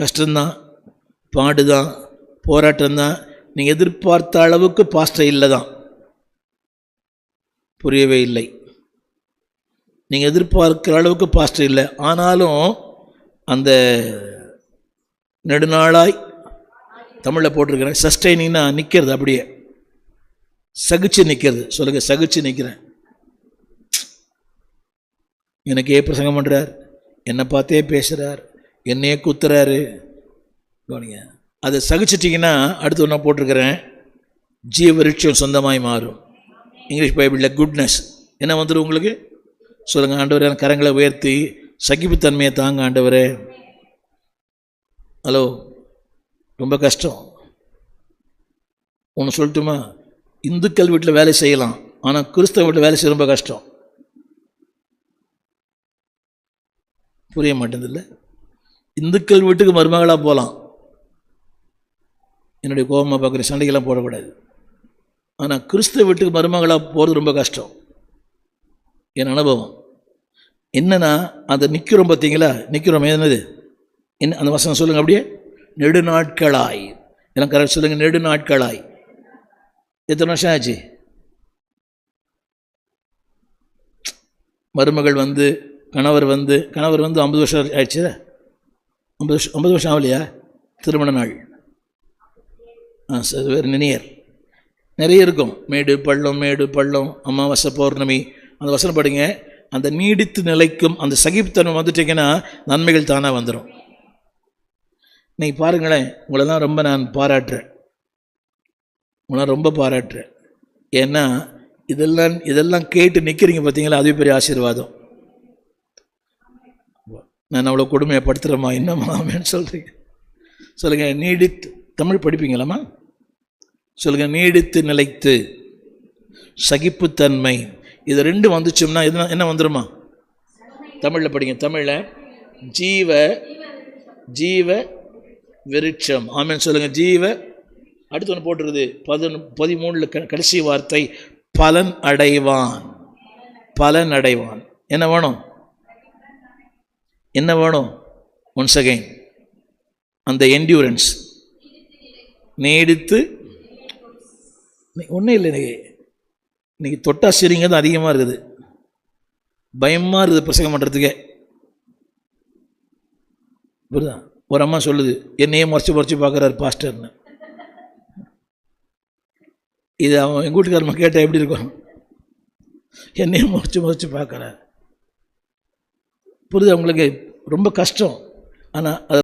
கஷ்டம்தான் பாடுதான் போராட்டம்தான். நீங்கள் எதிர்பார்த்த அளவுக்கு பாஸ்டர் இல்லை தான் புரியவே இல்லை. நீங்கள் எதிர்பார்க்குற அளவுக்கு பாஸ்டர் இல்லை. ஆனாலும் அந்த நெடுநாளாய் தமிழில் போட்டிருக்கிறேன் சஸ்டைனிங்னா நிற்கிறது அப்படியே. சகிச்சு நிற்கிறது சொல்லுங்க சகிச்சு நிற்கிறேன் எனக்கு ஏ பிரசங்கம் பண்ணுறார் என்னை பார்த்தே பேசுகிறார் என்னையே குத்துறாரு. கவனிங்க. அதை சகிச்சிட்டிங்கன்னா அடுத்து ஒன்றா போட்டிருக்கிறேன். ஜீவ விருட்சம் சொந்தமாய் மாறும். இங்கிலீஷ் பைபிளில் குட்னஸ் என்ன வந்துடும் உங்களுக்கு? சொல்லுங்கள் ஆண்டவரே கரங்களை உயர்த்தி சகிப்புத்தன்மையை தாங்க ஆண்டவரே. ஹலோ ரொம்ப கஷ்டம். ஒன்று சொல்லட்டுமா? இந்துக்கள் வீட்டில் வேலை செய்யலாம் ஆனால் கிறிஸ்தவ வீட்டில் வேலை செய்ய ரொம்ப கஷ்டம். புரிய மாட்டேங்குதுல்ல இந்துக்கள் வீட்டுக்கு மருமகளாக போகலாம் என்னுடைய கோபமாக பார்க்குற சண்டைக்கெல்லாம் போடக்கூடாது. ஆனால் கிறிஸ்துவ வீட்டுக்கு மருமகளாக போகிறது ரொம்ப கஷ்டம். என் அனுபவம். என்னென்னா அந்த நிற்கிறோம் பார்த்தீங்களா? நிற்கிறோம் என்னது? என்ன அந்த வசனம் சொல்லுங்கள் அப்படியே. நெடுநாட்களாய். எல்லாம் கரெக்ட் சொல்லுங்கள் நெடுநாட்களாய். எத்தனை வருஷம் ஆச்சு? மருமகள் வந்து கணவர் வந்து கணவர் வந்து ஐம்பது வருஷம் ஆயிடுச்சு ஐம்பது வருஷம் ஐம்பது வருஷம் ஆகலையா? திருமண நாள் ஆ சார் வேறு நினையர் நிறைய இருக்கும். மேடு பள்ளம் மேடு பள்ளம் அமாவாசை பௌர்ணமி. அந்த வசனம் படிங்க அந்த நீடித்து நிலைக்கும் அந்த சகிப்புத்தன்மை வந்துட்டீங்கன்னா நன்மைகள் தானாக வந்துடும் நீ பாருங்களேன் உங்களெல்லாம் ரொம்ப நான் பாராட்டுறேன். உங்களை ரொம்ப பாராட்டுறேன். ஏன்னா இதெல்லாம் இதெல்லாம் கேட்டு நிற்கிறீங்க பார்த்தீங்களா அதுவே பெரிய ஆசீர்வாதம். நான் அவ்வளோ கொடுமையப்படுத்துகிறேம்மா என்னம்மா அப்படின்னு சொல்கிறீங்க சொல்லுங்கள் நீடித்து தமிழ் படிப்பீங்களாம்மா? சொல்லுங்கள் நீடித்து நிலைத்து சகிப்புத்தன்மை. இது ரெண்டு வந்துச்சோம்னா எதுனா என்ன வந்துடுமா தமிழில் படிங்க தமிழில் ஜீவ ஜீவ விருட்சம். ஆமேன்னு சொல்லுங்கள் ஜீவ அடுத்து ஒன்று போட்டுருது பதினொன்று பதிமூணில் க கடைசி வார்த்தை பலன் அடைவான். பலன் அடைவான். என்ன வேணும்? என்ன வேணும்? ஒன்ஸ் அகைன் அந்த என்டியூரன்ஸ் நீடித்து ஒன்றும் இல்லை இன்றைக்கி இன்றைக்கி தொட்டா சிரிங்க தான் அதிகமாக இருக்குது. பயமாக இருக்குது பிரசங்கம் பண்ணுறதுக்கே புரியுதா? ஒரு அம்மா சொல்லுது என்னையே முறைச்சி முறைச்சி பார்க்குறாரு பாஸ்டர்னு. இது அவன் எங்கள் வீட்டுக்காரம்மா கேட்டால் எப்படி இருக்கும்? என்னையே முறைச்சி முறைச்சி பார்க்குறாரு. புரியுது அவங்களுக்கு ரொம்ப கஷ்டம். ஆனால் அது